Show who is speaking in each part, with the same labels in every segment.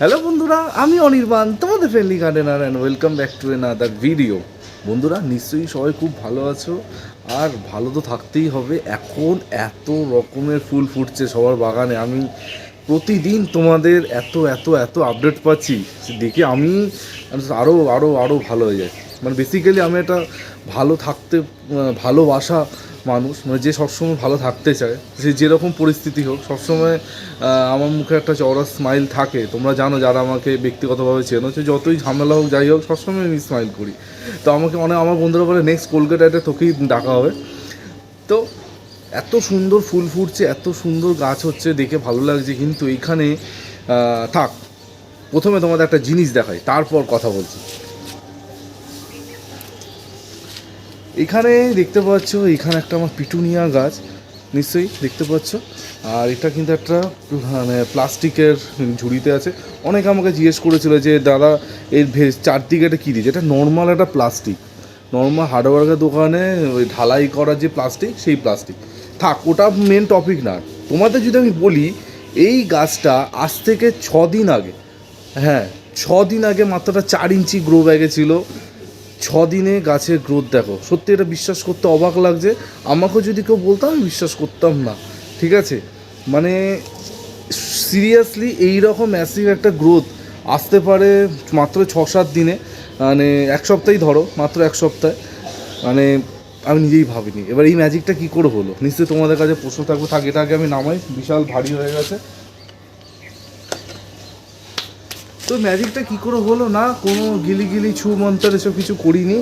Speaker 1: Hello বন্ধুরা, আমি অনির্বাণ, তোমাদের friendly gardener and welcome back to other video বন্ধুরা, নিশ্চয়ই সবাই খুব ভালো আছো, আর ভালো তো থাকতেই হবে। এখন এত রকমের ফুল ফুটছে সবার বাগানে। আমি প্রতিদিন তোমাদের এত এত এত আপডেট পাচ্ছি দেখে আমি আরও আরও আরও ভালো হয়ে যায় মানে বেসিক্যালি আমি একটা ভালো থাকতে ভালোবাসা মানুষ মানে যে সবসময় ভালো থাকতে চায়, সে যেরকম পরিস্থিতি হোক, সবসময় আমার মুখে একটা চওড়া স্মাইল থাকে। তোমরা জানো যারা আমাকে ব্যক্তিগতভাবে চেনো যে যতই ঝামেলা হোক, যাই হোক, সবসময় আমি স্মাইল করি। তো আমাকে অনেক আমার বন্ধুরা বলে নেক্সট কলকাতাতে তোকেই ডাকা হবে। তো এত সুন্দর ফুল ফুটছে, এত সুন্দর গাছ হচ্ছে, দেখে ভালো লাগছে। কিন্তু এইখানে থাক, প্রথমে তোমাদের একটা জিনিস দেখাই, তারপর কথা বলছি। এখানে দেখতে পাচ্ছ, এখানে একটা আমার পিটুনিয়া গাছ, নিশ্চয়ই দেখতে পাচ্ছ। আর এটা কিন্তু একটা মানে প্লাস্টিকের ঝুড়িতে আছে। অনেকে আমাকে জিজ্ঞেস করেছিল যে, দাদা, এর ভে- চারদিকে এটা কী দিয়েছে এটা নর্মাল একটা প্লাস্টিক। নর্মাল হার্ডওয়ার্কের দোকানে ওই ঢালাই করার যে প্লাস্টিক, সেই প্লাস্টিক। থাক, ওটা মেন টপিক না। তোমাদের যদি আমি বলি, এই গাছটা আজ থেকে ছ দিন আগে হ্যাঁ ছ দিন আগে মাত্রটা চার ইঞ্চি গ্রো ব্যাগে ছিল। দিনে গাছের গ্রোথ দেখো। সত্যি এটা বিশ্বাস করতে অবাক লাগছে। আমাকেও যদি কেউ বলতো আমি বিশ্বাস করতাম না। ঠিক আছে? মানে সিরিয়াসলি এই রকম ম্যাসিভ একটা গ্রোথ আসতে পারে মাত্র ছ সাত দিনে। মানে এক সপ্তাহেই ধরো, মাত্র এক সপ্তাহে। মানে আমি নিজেই ভাবিনি। এবার এই ম্যাজিকটা কী করে হলো? নিশ্চয়ই তোমাদের কাছে প্রশ্ন থাকবে। থাকে আগে আমি নামাই। বিশাল ভারী হয়ে গেছে। তো ম্যাজিকটা কী করে হলো না? কোনো গিলি গিলি, ছু মন্তর এসব কিছু করিনি।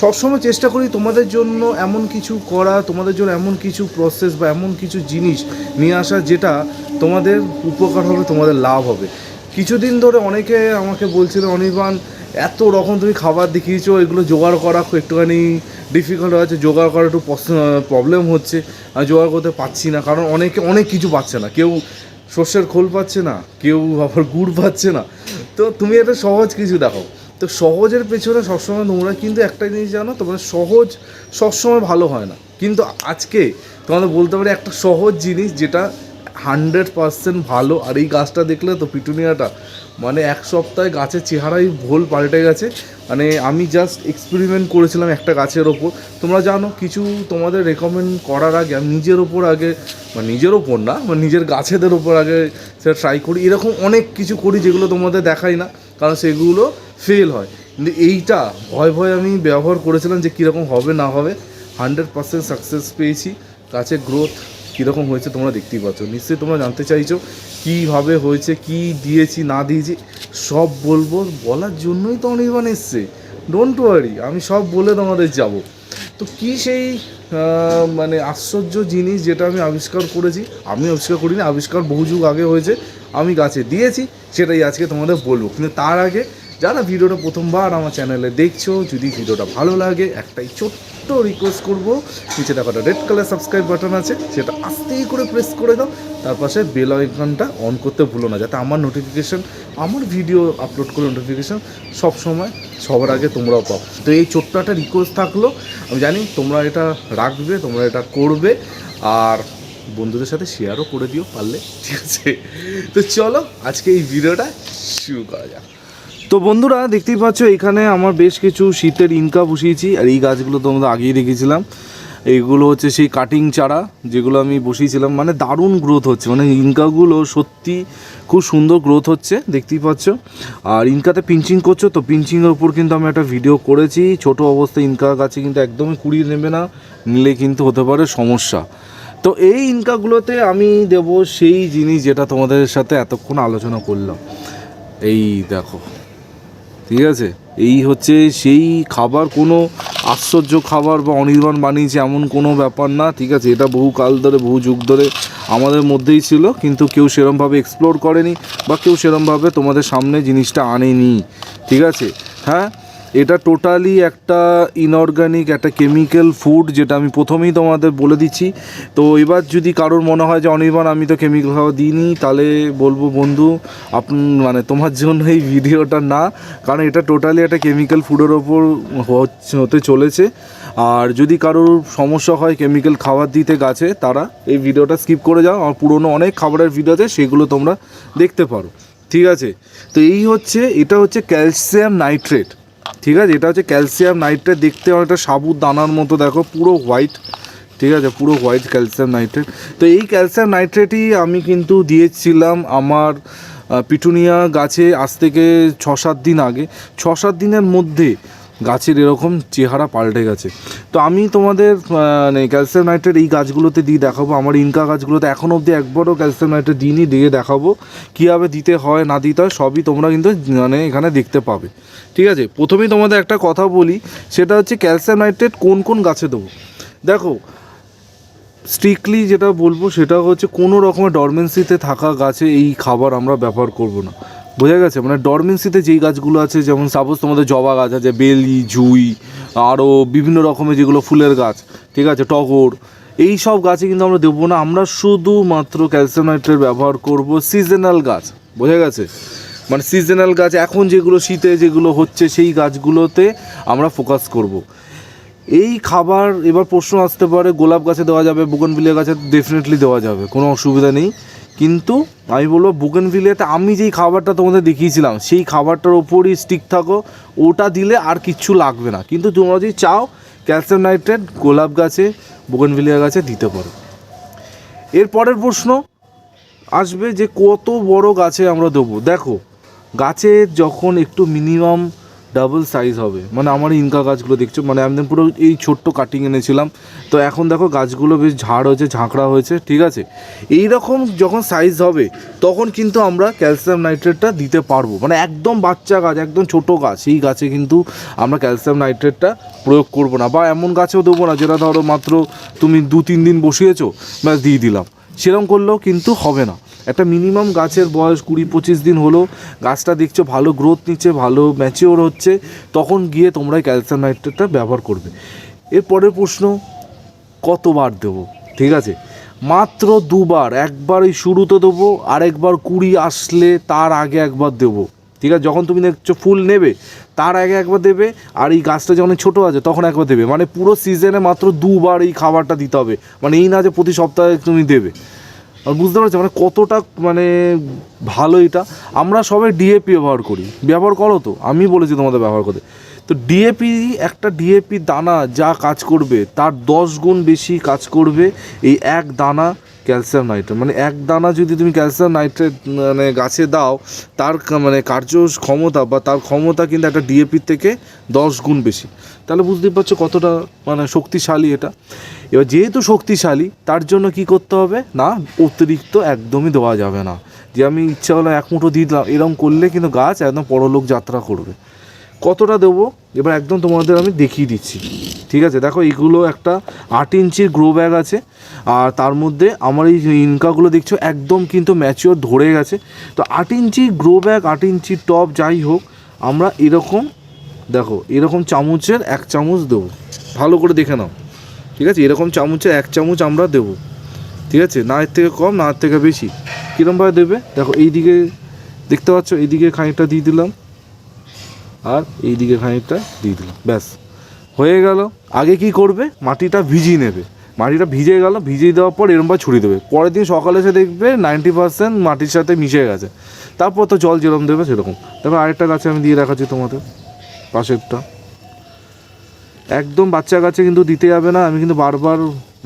Speaker 1: সবসময় চেষ্টা করি তোমাদের জন্য এমন কিছু করা, তোমাদের জন্য এমন কিছু প্রসেস বা এমন কিছু জিনিস নিয়ে আসা যেটা তোমাদের উপকার হবে, তোমাদের লাভ হবে। কিছুদিন ধরে অনেকে আমাকে বলছিল, অনির্বাণ, এত রকম তুমি খাবার দেখিয়েছো, এগুলো জোগাড় করা একটুখানি ডিফিকাল্ট হয়েছে, জোগাড় করা একটু প্রবলেম হচ্ছে আমি জোগাড় করতে পারছি না। কারণ অনেকে, অনেক কিছু পাচ্ছে না। কেউ সর্ষের খোল পাচ্ছে না, কেউ আবার গুড় পাচ্ছে না। তো তুমি একটা সহজ কিছু দেখো। তো সহজের পেছনে সবসময় তোমরা কিন্তু একটা জিনিস জানো তোমার সহজ সবসময় ভালো হয় না। কিন্তু আজকে তোমাদের বলতে পারি একটা সহজ জিনিস যেটা হান্ড্রেড পার্সেন্ট ভালো। আর এই গাছটা দেখলে তো পিটুনিয়াটা। মানে এক সপ্তাহে গাছের চেহারাই ভোল পাল্টে গেছে। মানে আমি জাস্ট এক্সপেরিমেন্ট করেছিলাম একটা গাছের ওপর। তোমরা জানো, কিছু তোমাদের রেকমেন্ড করার আগে, আমি নিজের ওপর আগে মানে নিজের ওপর না মানে নিজের গাছেদের ওপর আগে সেটা ট্রাই করি। এরকম অনেক কিছু করি যেগুলো তোমাদের দেখাই না, কারণ সেগুলো ফেল হয়। কিন্তু এইটা ভয় ভয় আমি ব্যবহার করেছিলাম যে কীরকম হবে না হবে। হান্ড্রেড পার্সেন্ট সাকসেস পেয়েছি। গাছের গ্রোথ কীরকম হয়েছে তোমরা দেখতেই পাচ্ছ। নিশ্চয়ই তোমরা জানতে চাইছো কীভাবে হয়েছে, কি দিয়েছি, না দিয়েছি, সব বলব। বলার জন্যই তো অনির্বাণ এসছে। ডোন্ট ওয়ারি আমি সব বলে তোমাদের যাব। তো কি সেই মানে আশ্চর্য জিনিস যেটা আমি আবিষ্কার করেছি? আমি আবিষ্কার করিনি, আবিষ্কার বহু যুগ আগে হয়েছে। আমি গাছে দিয়েছি, সেটাই আজকে তোমাদের বলব। কিন্তু তার আগে যারা ভিডিওটা প্রথমবার আমার চ্যানেলে দেখছ, যদি ভিডিওটা ভালো লাগে, একটাই ছোট্ট রিকোয়েস্ট করব, নিচে দেখো রেড কালার সাবস্ক্রাইব বাটন আছে, সেটা আস্তেই করে প্রেস করে দাও, তার পাশে বেল আইকনটা অন করতে ভুলো না, যাতে আমার নোটিফিকেশান আমার ভিডিও আপলোড করে নোটিফিকেশান সব সময় সবার আগে তোমরাও পাও। তো এই ছোট্ট একটা রিকোয়েস্ট থাকল, আমি জানি তোমরা এটা রাখবে, তোমরা এটা করবে, আর বন্ধুদের সাথে শেয়ারও করে দিও, পারলে, ঠিক আছে? তো চলো, আজকে এই ভিডিওটা শুরু করা যাক। তো বন্ধুরা, দেখতেই পাচ্ছ, এখানে আমার বেশ কিছু শীতের ইনকা বসিয়েছি, আর এই গাছগুলো তোমাদের আগেই দেখেছিলাম এইগুলো হচ্ছে সেই কাটিং চারা, যেগুলো আমি বসিয়েছিলাম মানে দারুণ গ্রোথ হচ্ছে মানে ইনকাগুলো সত্যি খুব সুন্দর গ্রোথ হচ্ছে, দেখতেই পাচ্ছ। আর ইনকাতে পিঞ্চিং করছ, তো পিঞ্চিংয়ের উপর কিন্তু আমি একটা ভিডিও করেছি, ছোট অবস্থায় ইনকা গাছে কিন্তু একদমই কুড়ি নেবে না, নিলে কিন্তু হতে পারে সমস্যা। তো এই ইনকাগুলোতে আমি দেব সেই জিনিস যেটা তোমাদের সাথে এতক্ষণ আলোচনা করলাম। এই দেখো। ঠিক আছে? এই হচ্ছে সেই খাবার, কোনো আশ্চর্য খাবার বা অনির্বাণ বানিয়েছে এমন কোনো ব্যাপার না, ঠিক আছে? এটা বহু কাল ধরে, বহু যুগ ধরে আমাদের মধ্যেই ছিল, কিন্তু কেউ সেরমভাবে এক্সপ্লোর করেনি বা কেউ সেরমভাবে তোমাদের সামনে জিনিসটা আনেনি, ঠিক আছে? হ্যাঁ? এটা টোটালি একটা ইনঅর্গানিক একটা কেমিক্যাল ফুড যেটা আমি প্রথমেই তোমাদের বলে দিচ্ছি। তো এবার যদি কারোর মনে হয় যে, অনির্বাণ, আমি তো কেমিক্যাল খাওয়া দিইনি, তাহলে বলব, বন্ধু আপ মানে তোমার জন্য এই ভিডিওটা না। কারণ এটা টোটালি একটা কেমিক্যাল ফুডের ওপর হতে চলেছে। আর যদি কারোর সমস্যা হয় কেমিক্যাল খাবার দিতে গাছে, তারা এই ভিডিওটা স্কিপ করে যাও। আমার পুরনো অনেক খাবারের ভিডিও আছে, সেগুলো তোমরা দেখতে পারো। ঠিক আছে? তো এই হচ্ছে, এটা হচ্ছে ক্যালসিয়াম নাইট্রেট ঠিক আছে? এটা হচ্ছে ক্যালসিয়াম নাইট্রেট দেখতে অনেকটা সাবুত দানার মতো, দেখো, পুরো হোয়াইট ঠিক আছে? পুরো হোয়াইট ক্যালসিয়াম নাইট্রেট তো এই ক্যালসিয়াম নাইট্রেটই আমি কিন্তু দিয়েছিলাম আমার পিটুনিয়া গাছে আজ থেকে ছ সাত দিন আগে। ছ সাত দিনের মধ্যে গাছের এরকম চেহারা পাল্টে গেছে। তো আমি তোমাদের মানে ক্যালসিয়াম নাইট্রেট এই গাছগুলোতে দিয়ে দেখাবো। আমার ইনকা গাছগুলোতে এখনও অবধি একবারও ক্যালসিয়াম নাইট্রেট দিইনি, দিয়ে দেখাবো। কীভাবে দিতে হয়, না দিতে হয়, সবই তোমরা কিন্তু মানে এখানে দেখতে পাবে। ঠিক আছে? প্রথমেই তোমাদের একটা কথা বলি, সেটা হচ্ছে ক্যালসিয়াম নাইট্রেট কোন কোন গাছে দেবো? দেখো স্ট্রিক্টলি যেটা বলব সেটা হচ্ছে কোনো রকমের ডরমেন্সিতে থাকা গাছে এই খাবার আমরা ব্যবহার করব না। বোঝা গেছে? মানে ডরমেন্সিতে যেই গাছগুলো আছে, যেমন সাপোজ তোমাদের জবা গাছ আছে, বেলি, জুই আরও বিভিন্ন রকমের যেগুলো ফুলের গাছ, ঠিক আছে? টগর, এই সব গাছে কিন্তু আমরা দেবো না। আমরা শুধুমাত্র ক্যালসিয়াম নাইট্রেট ব্যবহার করব সিজনাল গাছ, বোঝা গেছে? মানে সিজনাল গাছ, এখন যেগুলো শীতে যেগুলো হচ্ছে, সেই গাছগুলোতে আমরা ফোকাস করব। এই খাবার, এবার প্রশ্ন আসতে পারে, গোলাপ গাছে দেওয়া যাবে বুগনভিলিয়া গাছে ডেফিনেটলি দেওয়া যাবে, কোনো অসুবিধা নেই। কিন্তু আমি বলব বুগনভিলিয়াতে আমি যেই খাবারটা তোমাদের দেখিয়েছিলাম, সেই খাবারটার ওপরই স্টিক থাকো। ওটা দিলে আর কিচ্ছু লাগবে না। কিন্তু তোমরা যদি চাও ক্যালসিয়াম নাইট্রেট গোলাপ গাছে বুগনভিলিয়া গাছে দিতে পারো। এর পরের প্রশ্ন আসবে যে কত বড় গাছে আমরা দেবো? দেখো গাছের যখন একটু মিনিমাম ডাবল সাইজ হবে। মানে আমার ইনকা গাছগুলো দেখছ মানে আমি পুরো এই ছোট্ট কাটিং এনেছিলাম। তো এখন দেখো গাছগুলো বেশ ঝাড় হয়েছে, ঝাঁকড়া হয়েছে, ঠিক আছে? এই রকম যখন সাইজ হবে, তখন কিন্তু আমরা ক্যালসিয়াম নাইট্রেটটা দিতে পারব। মানে একদম বাচ্চা গাছ, একদম ছোট গাছ, সেই গাছে কিন্তু আমরা ক্যালসিয়াম নাইট্রেটটা প্রয়োগ করব না। বা এমন গাছেও দেবো না, যেটা ধরো মাত্র তুমি দু তিন দিন বসিয়েছো, ব্যাস দিয়ে দিলাম। সেরকম করলেও কিন্তু হবে না। একটা মিনিমাম গাছের বয়স কুড়ি পঁচিশ দিন হলো, গাছটা দেখছ ভালো গ্রোথ নিচ্ছে, ভালো ম্যাচিওর হচ্ছে, তখন গিয়ে তোমরা ক্যালসিয়াম নাইট্রেটটা ব্যবহার করবে। এর পরের প্রশ্ন, কতবার দেবো? ঠিক আছে? মাত্র দুবার, একবার এই শুরুতে দেবো, আরেকবার কুড়ি আসলে তার আগে একবার দেবো। ঠিক আছে? যখন তুমি দেখছ ফুল নেবে তার আগে একবার দেবে, আর এই গাছটা যখন ছোটো আছে তখন একবার দেবে। মানে পুরো সিজনে মাত্র দুবার এই খাবারটা দিতে হবে। মানে এই না যে প্রতি সপ্তাহে তুমি দেবে। আর বুঝতে পারছ মানে কতটা মানে ভালো এটা। আমরা সবাই ডিএপি ব্যবহার করি। ব্যবহার করো তো। আমি বলেছি তোমাদের ব্যবহার করতে। তো ডিএপি একটা ডিএপি দানা যা কাজ করবে, তার দশ গুণ বেশি কাজ করবে এই এক দানা ক্যালসিয়াম নাইট্রেট। মানে এক দানা যদি তুমি ক্যালসিয়াম নাইট্রেট মানে গাছে দাও, তার মানে কার্য ক্ষমতা বা তার ক্ষমতা কিন্তু একটা ডিএপির থেকে দশ গুণ বেশি। তাহলে বুঝতেই পারছ কতটা মানে শক্তিশালী এটা। এবার যেহেতু শক্তিশালী, তার জন্য কি করতে হবে? না, অতিরিক্ত একদমই দেওয়া যাবে না। যে আমি ইচ্ছা হলো এক মুঠো দিয়ে দিলাম এরকম করলে কিন্তু গাছ একদম পরলোক যাত্রা করবে। কতটা দেবো? এবার একদম তোমাদের আমি দেখিয়ে দিচ্ছি। ঠিক আছে? দেখো এইগুলো একটা আট ইঞ্চির গ্রো ব্যাগ আছে। আর তার মধ্যে আমার এই ইনকাগুলো দেখছ, একদম কিন্তু ম্যাচিওর ধরে গেছে। তো আট ইঞ্চি গ্রো ব্যাগ আট ইঞ্চি টপ যাই হোক, আমরা এরকম, দেখো, এরকম চামচের এক চামচ দেবো। ভালো করে দেখে নাও। ঠিক আছে? এরকম চামচের এক চামচ আমরা দেবো। ঠিক আছে? না এর থেকে কম, না এর থেকে বেশি। কীরমভাবে দেবে? দেখো এই দিকে দেখতে পাচ্ছ? এইদিকে খানিকটা দিয়ে দিলাম। আর এই দিকে খানিকটা দিয়ে দিলাম। ব্যাস, হয়ে গেল। আগে কি করবে? মাটিটা ভিজিয়ে নেবে। মাটিটা ভিজে গেল, ভিজিয়ে দেওয়ার পর এরমভাবে ছড়িয়ে দেবে। পরের দিন সকালে এসে দেখবে নাইনটি পার্সেন্ট মাটির সাথে মিশে গেছে। তারপর তো জল যেরকম দেবে সেরকম। তারপর আরেকটা গাছে আমি দিয়ে রাখাচ্ছি তোমাদের, পাশেরটা। একদম বাচ্চা গাছে কিন্তু দিতে যাবে না। আমি কিন্তু বারবার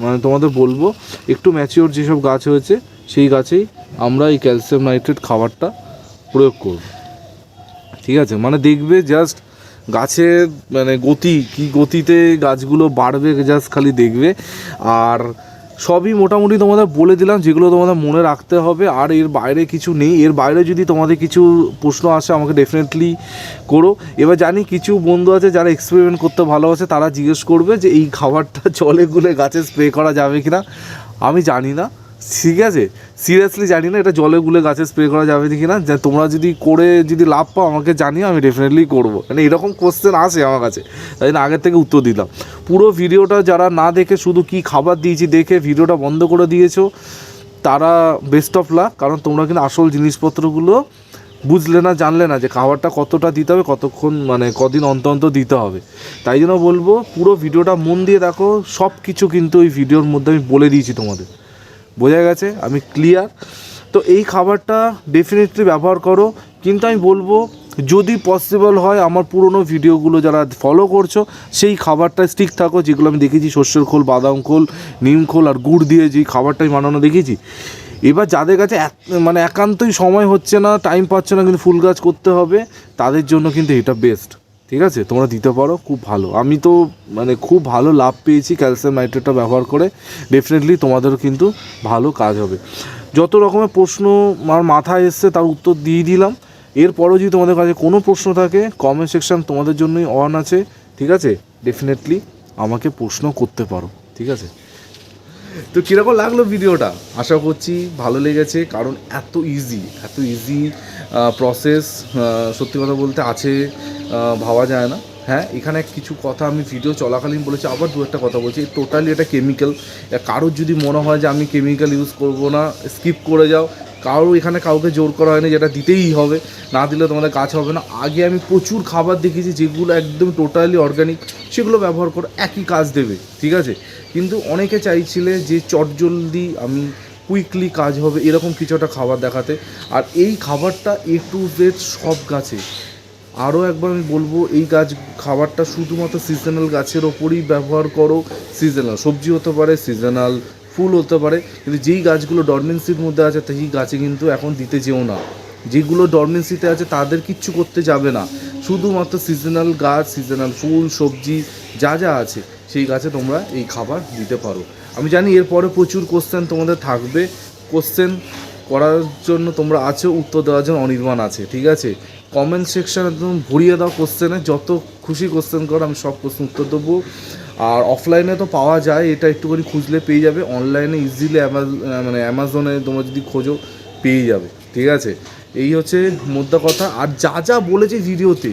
Speaker 1: মানে তোমাদের বলব, একটু ম্যাচিওর যেসব গাছ হয়েছে, সেই গাছেই আমরা এই ক্যালসিয়াম নাইট্রেট খাবারটা প্রয়োগ করব। ঠিক আছে? মানে দেখবে জাস্ট গাছের মানে গতি, কি গতিতে গাছগুলো বাড়বে জাস্ট খালি দেখবে। আর সবই মোটামুটি তোমাদের বলে দিলাম, যেগুলো তোমাদের মনে রাখতে হবে। আর এর বাইরে কিছু নেই। এর বাইরে যদি তোমাদের কিছু প্রশ্ন আসে, আমাকে ডেফিনেটলি করো। এবার জানি কিছু বন্ধু আছে যারা এক্সপেরিমেন্ট করতে ভালোবাসে, তারা জিজ্ঞেস করবে যে এই খাবারটা জলে গুলে গাছে স্প্রে করা যাবে কি না আমি জানি না। ঠিক আছে? সিরিয়াসলি জানি না, এটা জলে গুলে গাছে স্প্রে করা যাবে কি না। তোমরা যদি করে যদি লাভ পাও, আমাকে জানিও, আমি ডেফিনেটলি করব। মানে এরকম কোশ্চেন আসে আমার কাছে। তাই জন্য আগের থেকে উত্তর দিলাম। পুরো ভিডিওটা যারা না দেখে শুধু কি খাবার দিয়েছি দেখে ভিডিওটা বন্ধ করে দিয়েছ, তারা বেস্ট অফ লাক কারণ তোমরা কিন্তু আসল জিনিসপত্রগুলো বুঝলে না, জানলে না যে খাবারটা কতটা দিতে হবে, কতক্ষণ মানে কদিন অন্তর অন্তর দিতে হবে। তাই জন্য বলব, পুরো ভিডিওটা মন দিয়ে দেখো সব কিছু কিন্তু ওই ভিডিওর মধ্যে আমি বলে দিয়েছি তোমাদের। বোঝা গেছে, আমি ক্লিয়ার তো এই খাবারটা ডেফিনেটলি ব্যবহার করো। কিন্তু আমি বলব, যদি পসিবল হয়, আমার পুরনো ভিডিওগুলো যারা ফলো করছ, সেই খাবারটা স্টিক থাকো, যেগুলো আমি দেখেছি শস্যের খোল, বাদাম খোল, নিম খোল আর গুড় দিয়ে যে খাবারটাই বানানো দেখেছি। এবার যাদের কাছে মানে একান্তই সময় হচ্ছে না টাইম পাচ্ছে না, কিন্তু ফুল গাছ করতে হবে, তাদের জন্য কিন্তু এটা বেস্ট ঠিক আছে? তোমরা দিতে পারো, খুব ভালো। আমি তো মানে খুব ভালো লাভ পেয়েছি ক্যালসিয়াম নাইট্রেটটা ব্যবহার করে। ডেফিনেটলি তোমাদেরও কিন্তু ভালো কাজ হবে। যত রকমের প্রশ্ন আমার মাথায় এসছে, তার উত্তর দিয়ে দিলাম। এরপরেও যদি তোমাদের কাছে কোনো প্রশ্ন থাকে কমেন্ট সেকশন তোমাদের জন্যই অন আছে। ঠিক আছে? ডেফিনেটলি আমাকে প্রশ্ন করতে পারো। ঠিক আছে? তো কীরকম লাগল ভিডিওটা? আশা করছি ভালো লেগেছে, কারণ এত ইজি এত ইজি প্রসেস সত্যি কথা বলতে আছে। ভাবা যায় না। হ্যাঁ এখানে কিছু কথা আমি ভিডিও চলাকালীন বলেছি, আবার দু একটা কথা বলছি। টোটালি এটা কেমিক্যাল কারোর যদি মনে হয় যে আমি কেমিক্যাল ইউজ করব না স্কিপ করে যাও। কারোর এখানে কাউকে জোর করা হয়নি, যেটা দিতেই হবে। না দিলে তোমাদের কাজ হবে না। আগে আমি প্রচুর খাবার দেখেছি যেগুলো একদম টোটালি অর্গানিক সেগুলো ব্যবহার করো একই কাজ দেবে, ঠিক আছে? কিন্তু অনেকে চাইছিলে যে চটজলদি আমি কুইকলি কাজ হবে, এরকম কিছু একটা খাবার দেখাতে। আর এই খাবারটা এ টু জেড সব গাছে। আরও একবার আমি বলব, এই গাছ খাবারটা শুধুমাত্র সিজনাল গাছের ওপরই ব্যবহার করো। সিজনাল সবজি হতে পারে সিজনাল ফুল হতে পারে, কিন্তু যেই গাছগুলো ডরমেন্সির মধ্যে আছে, সেই গাছে কিন্তু এখন দিতে যেও না। যেগুলো ডরমেন্সিতে আছে, তাদের কিচ্ছু করতে যাবে না। শুধুমাত্র সিজনাল গাছ সিজনাল ফুল, সবজি, যা যা আছে, সেই গাছে তোমরা এই খাবার দিতে পারো। আমি জানি এরপরে প্রচুর কোশ্চেন তোমাদের থাকবে। কোশ্চেন করার জন্য তোমরা আছো, উত্তর দেওয়ার জন্য অনির্বাণ আছে, ঠিক আছে? কমেন্ট সেকশন একদম ভরিয়ে দাও কোশ্চেনে যত খুশি কোশ্চেন করো, আমি সব কোশ্চেন উত্তর দেবো। আর অফলাইনে তো পাওয়া যায়, এটা একটুখানি খুঁজলে পেয়ে যাবে। অনলাইনে ইজিলি মানে অ্যামাজনে তোমরা যদি খোঁজো, পেয়ে যাবে। ঠিক আছে? এই হচ্ছে মোদ্দা কথা। আর যা যা বলেছে ভিডিওতে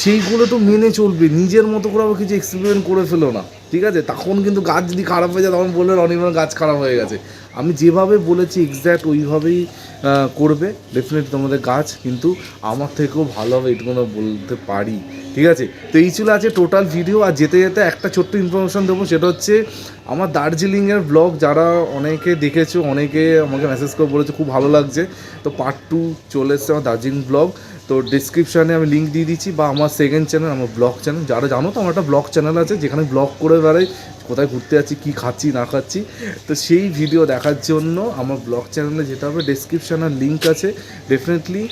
Speaker 1: সেইগুলো তো মেনে চলবে। নিজের মতো করে আবার কিছু এক্সপেরিমেন্ট করে ফেলো না। ঠিক আছে? তখন কিন্তু গাছ যদি খারাপ হয়ে যায়, তখন বললেন অনির্বাণ গাছ খারাপ হয়ে গেছে। আমি যেভাবে বলেছি এক্স্যাক্ট ওইভাবেই করবে। ডেফিনেটলি তোমাদের গাছ, কিন্তু আমার থেকেও ভালো হবে এটুকু বলতে পারি। ঠিক আছে? তো এই ছিল আছে টোটাল ভিডিও আর যেতে যেতে একটা ছোট্ট ইনফরমেশান দেবো, সেটা হচ্ছে আমার দার্জিলিংয়ের ব্লগ যারা অনেকে দেখেছ, অনেকে আমাকে মেসেজ করে বলেছে, খুব ভালো লাগছে। তো পার্ট টু চলে এসছে আমার দার্জিলিং ব্লগ তো ডিসক্রিপশানে আমি লিঙ্ক দিয়ে দিচ্ছি বা আমার সেকেন্ড চ্যানেল আমার ব্লগ চ্যানেল যারা জানো তো, আমার একটা ব্লগ চ্যানেল আছে, যেখানে ব্লগ করে বেড়াই, কোথায় ঘুরতে যাচ্ছি, কী খাচ্ছি, না খাচ্ছি। তো সেই ভিডিও দেখার জন্য আমার ব্লগ চ্যানেলে যেতে হবে ডিসক্রিপশানে লিঙ্ক আছে। ডেফিনেটলি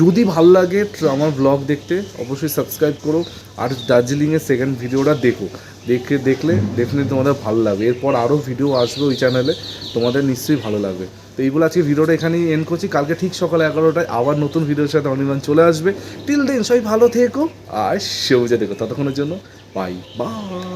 Speaker 1: যদি ভালো লাগে আমার ব্লগ দেখতে, অবশ্যই সাবস্ক্রাইব করো। আর দার্জিলিংয়ের সেকেন্ড ভিডিওটা দেখো। দেখে, দেখলে ডেফিনেটলি তোমাদের ভালো লাগবে। এরপর আরও ভিডিও আসবে ওই চ্যানেলে তোমাদের নিশ্চয়ই ভালো লাগবে। তো এই বলে আজকে ভিডিওটা এখানেই এন্ড করছি। কালকে ঠিক সকাল এগারোটায় আবার নতুন ভিডিওর সাথে অনির্বাণ চলে আসবে। টিল দেন সবাই ভালো থেকো আর সেউজে দেখো ততক্ষণের জন্য বাই বাই